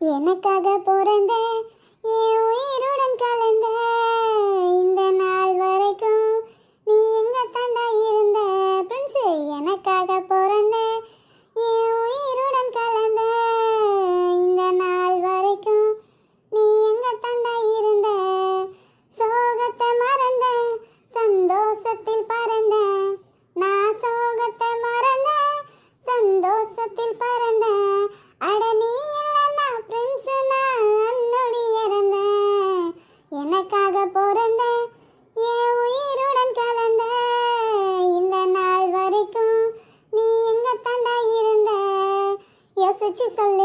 எனக்காக பிறந்த என் உயிருடன் கலந்த さん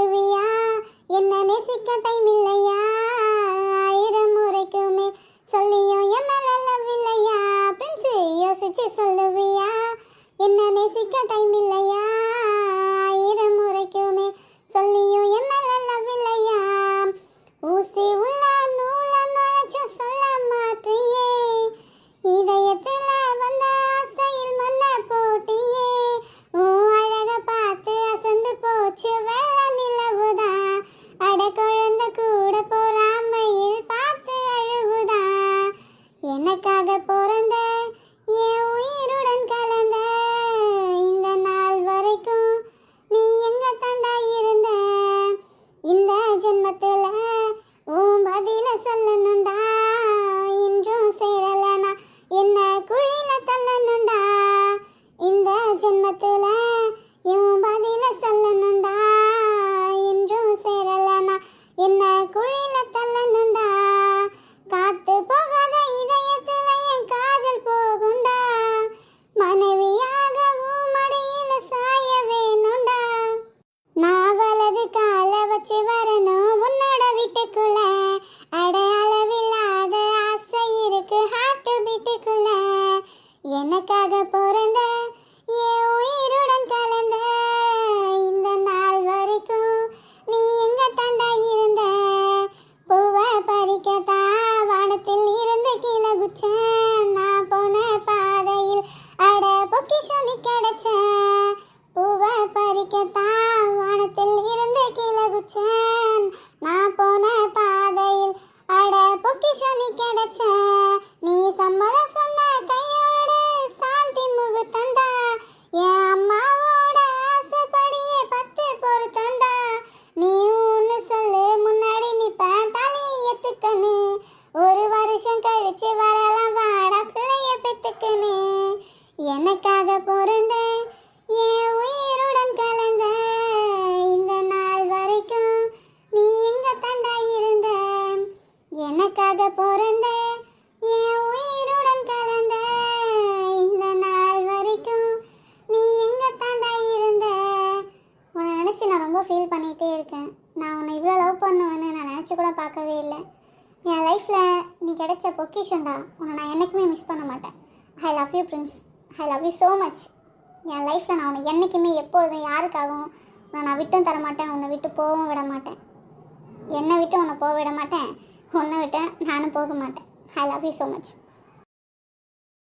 பிறந்த வருஷம் கழிச்சு வரலாம் வாடா பிள்ளைய பெத்துக்கன்னு. எனக்காக பிறந்த என் உயிருடன் கலந்த இந்த நாள் வரைக்கும் நீ எங்க தாண்டா இருந்த. எனக்காக பிறந்த என் உயிருடன் கலந்த இந்த நாள் வரைக்கும் நீ எங்க தாண்டா இருந்த. உன்னை நினச்சி நான் ரொம்ப ஃபீல் பண்ணிகிட்டே இருக்கேன். நான் உன்னை இவ்வளோ லவ் பண்ணுவேன்னு நான் நினச்சி கூட பார்க்கவே இல்லை. என் லைஃப்பில் நீ கிடைச்ச பொக்கிஷன்டா உன்னை நான் என்றைக்குமே மிஸ் பண்ண மாட்டேன். I love you prince I love you so much என் லைஃப்பில் நான் உன்னை என்றைக்குமே எப்பொழுதும் யாருக்காகவும் உன்னை நான் விட்டும் தர மாட்டேன். உன்னை விட்டு போகவும் விட மாட்டேன். என்னை விட்டு உன்னை போக விட மாட்டேன். உன்னை விட்டு நானும் போக மாட்டேன். I love you so much